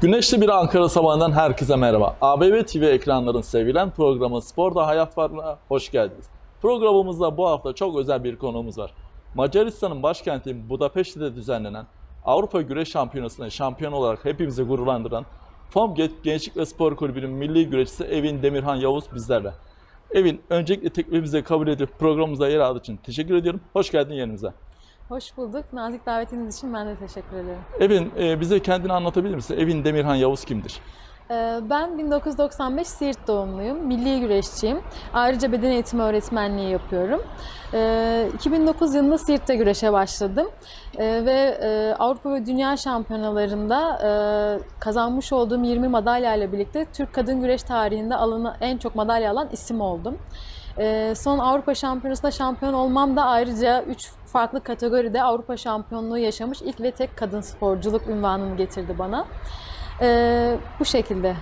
Güneşli bir Ankara sabahından herkese merhaba. ABB TV ekranların sevilen programı Sporda Hayat Var'a hoş geldiniz. Programımızda bu hafta çok özel bir konuğumuz var. Macaristan'ın başkenti Budapeşte'de düzenlenen Avrupa Güreş Şampiyonası'nda şampiyon olarak hepimizi gururlandıran FOM Gençlik ve Spor Kulübü'nün milli güreşçisi Evin Demirhan Yavuz bizlerle. Evin öncelikle teklifimizi kabul edip programımıza yer aldığı için teşekkür ediyorum. Hoş geldin yerimize. Hoş bulduk. Nazik davetiniz için ben de teşekkür ederim. Evin e, bize kendini anlatabilir misin? Evin Demirhan Yavuz kimdir? Ee, Ben 1995 Siirt doğumluyum. Milli güreşçiyim. Ayrıca beden eğitimi öğretmenliği yapıyorum. Ee, 2009 yılında Siirt'te güreşe başladım. Ee, Ve e, Avrupa ve Dünya Şampiyonalarında e, kazanmış olduğum 20 madalya ile birlikte Türk kadın güreş tarihinde alanı en çok madalya alan isim oldum. Ee, Son Avrupa Şampiyonası'nda şampiyon olmam da ayrıca 3 farklı kategoride Avrupa şampiyonluğu yaşamış ilk ve tek kadın sporculuk ünvanını getirdi bana. Ee, bu şekilde.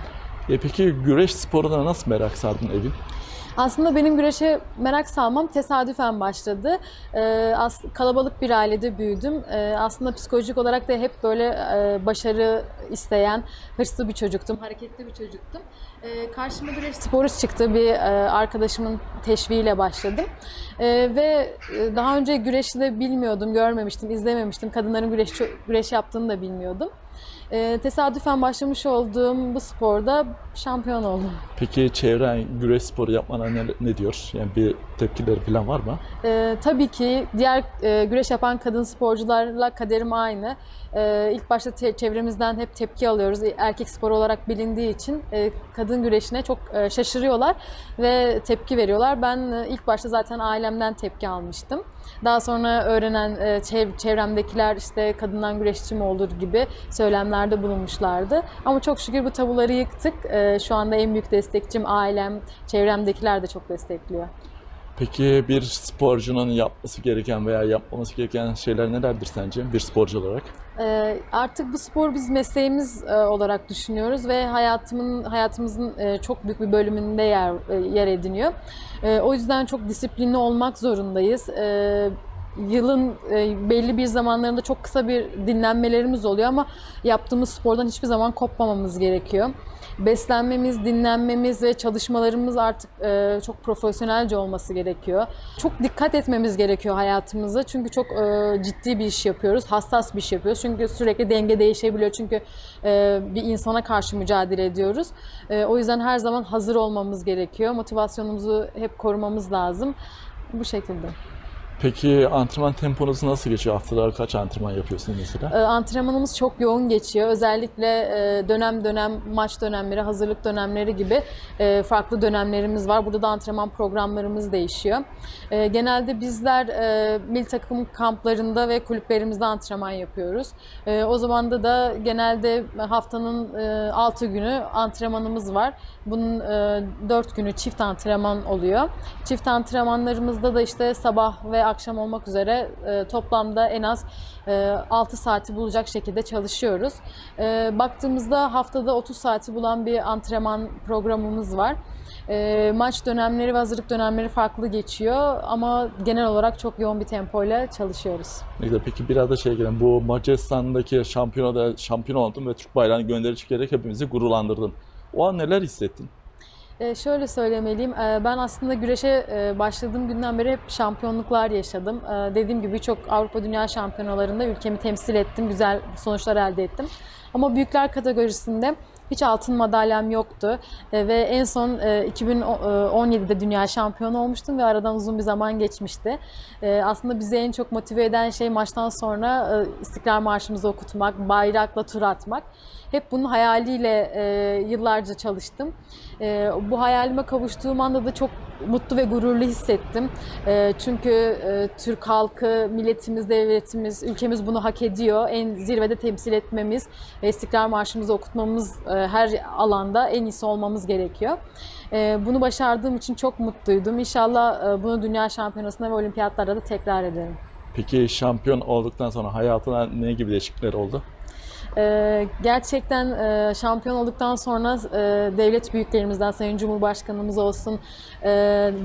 E peki güreş sporuna nasıl merak sardın Evin? Aslında benim güreşe merak salmam tesadüfen başladı. Ee, as- kalabalık bir ailede büyüdüm. Ee, aslında psikolojik olarak da hep böyle e, başarı isteyen, hırslı bir çocuktum, hareketli bir çocuktum. Ee, karşıma güreş sporu çıktı. Bir e, arkadaşımın teşviğiyle başladım. Ee, ve e, daha önce güreşi de bilmiyordum, görmemiştim, izlememiştim. Kadınların güreş, güreş yaptığını da bilmiyordum. Ee, tesadüfen başlamış olduğum bu sporda şampiyon oldum. Peki çevren güreş sporu yapmana ne, ne diyor? Yani bir tepkileri falan var mı? Ee, tabii ki diğer e, güreş yapan kadın sporcularla kaderim aynı. Ee, ilk başta te- çevremizden hep tepki alıyoruz. Erkek sporu olarak bilindiği için e, kadın güreşine çok e, şaşırıyorlar ve tepki veriyorlar. Ben e, ilk başta zaten ailemden tepki almıştım. Daha sonra öğrenen e, çev- çevremdekiler işte kadından güreşçi mi olur gibi söylemlerde bulunmuşlardı. Ama çok şükür bu tabuları yıktık. E, Şu anda en büyük destekçim ailem, çevremdekiler de çok destekliyor. Peki bir sporcunun yapması gereken veya yapmaması gereken şeyler nelerdir sence bir sporcu olarak? Ee, Artık bu spor biz mesleğimiz e, olarak düşünüyoruz ve hayatımın hayatımızın e, çok büyük bir bölümünde yer e, yer ediniyor. O yüzden çok disiplinli olmak zorundayız. Yılın e, belli bir zamanlarında çok kısa bir dinlenmelerimiz oluyor ama yaptığımız spordan hiçbir zaman kopmamamız gerekiyor. Beslenmemiz, dinlenmemiz ve çalışmalarımız artık e, çok profesyonelce olması gerekiyor. Çok dikkat etmemiz gerekiyor hayatımıza çünkü çok e, ciddi bir iş yapıyoruz, hassas bir iş yapıyoruz. Çünkü sürekli denge değişebiliyor çünkü bir insana karşı mücadele ediyoruz. O yüzden her zaman hazır olmamız gerekiyor. Motivasyonumuzu hep korumamız lazım. Bu şekilde. Peki antrenman temponuz nasıl geçiyor? Haftada kaç antrenman yapıyorsun mesela? E, Antrenmanımız çok yoğun geçiyor. Özellikle e, dönem dönem maç dönemleri, hazırlık dönemleri gibi e, farklı dönemlerimiz var. Burada da antrenman programlarımız değişiyor. E, Genelde bizler e, mil takım kamplarında ve kulüplerimizde antrenman yapıyoruz. E, O zaman da da genelde haftanın 6 günü antrenmanımız var. Bunun 4 günü çift antrenman oluyor. Çift antrenmanlarımızda da işte sabah ve akşam olmak üzere e, toplamda en az e, 6 saati bulacak şekilde çalışıyoruz. E, baktığımızda haftada 30 saati bulan bir antrenman programımız var. E, maç dönemleri ve hazırlık dönemleri farklı geçiyor ama genel olarak çok yoğun bir tempoyla çalışıyoruz. Ne güzel. Peki biraz da şey gelelim. Bu Macaristan'daki şampiyonada şampiyon oldun ve Türk bayrağını gönderi çıkarak hepimizi gururlandırdın. O an neler hissettin? E, şöyle söylemeliyim, e, ben aslında güreşe e, başladığım günden beri hep şampiyonluklar yaşadım. E, dediğim gibi birçok Avrupa Dünya Şampiyonalarında ülkemi temsil ettim, güzel sonuçlar elde ettim. Ama büyükler kategorisinde hiç altın madalyam yoktu E, ve en son e, 2017'de dünya şampiyonu olmuştum ve aradan uzun bir zaman geçmişti. E, aslında bizi en çok motive eden şey maçtan sonra e, İstiklal Marşımızı okutmak, bayrakla tur atmak. Hep bunun hayaliyle e, yıllarca çalıştım. E, bu hayalime kavuştuğum anda da çok mutlu ve gururlu hissettim. E, çünkü e, Türk halkı, milletimiz, devletimiz, ülkemiz bunu hak ediyor. En zirvede temsil etmemiz ve İstiklal Marşımızı okutmamız e, her alanda en iyisi olmamız gerekiyor. E, bunu başardığım için çok mutluydum. İnşallah e, bunu Dünya Şampiyonası'nda ve Olimpiyatlarda da tekrar ederim. Peki şampiyon olduktan sonra hayatına ne gibi değişiklikler oldu? Ee, gerçekten e, şampiyon olduktan sonra e, devlet büyüklerimizden, Sayın Cumhurbaşkanımız olsun, e,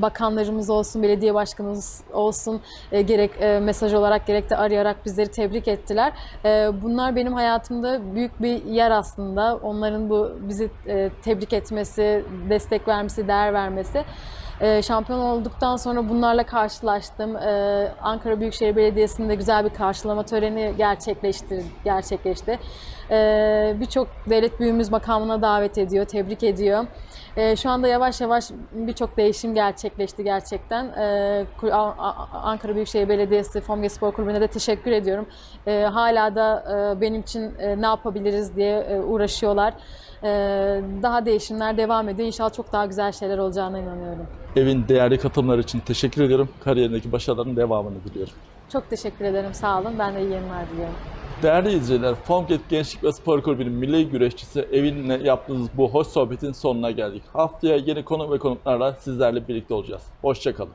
bakanlarımız olsun, belediye başkanımız olsun e, gerek e, mesaj olarak gerek de arayarak bizleri tebrik ettiler. E, bunlar benim hayatımda büyük bir yer aslında. Onların bu bizi e, tebrik etmesi, destek vermesi, değer vermesi. E, şampiyon olduktan sonra bunlarla karşılaştım. E, Ankara Büyükşehir Belediyesi'nde güzel bir karşılama töreni gerçekleşti. gerçekleşti. Birçok devlet büyüğümüz makamına davet ediyor, tebrik ediyor. E, şu anda yavaş yavaş birçok değişim gerçekleşti gerçekten. Ankara Büyükşehir Belediyesi, Fomge Spor Kulübü'ne de teşekkür ediyorum. Hala da e, benim için e, ne yapabiliriz diye e, uğraşıyorlar. Daha değişimler devam ediyor. İnşallah çok daha güzel şeyler olacağına inanıyorum. Evin değerli katılımları için teşekkür ediyorum. Kariyerindeki başarıların devamını diliyorum. Çok teşekkür ederim. Sağ olun. Ben de iyi yayınlar diliyorum. Değerli izleyiciler, Formget Gençlik ve Spor Kulübü'nün milli güreşçisi Evin'le yaptığımız bu hoş sohbetin sonuna geldik. Haftaya yeni konu ve konuklarla sizlerle birlikte olacağız. Hoşçakalın.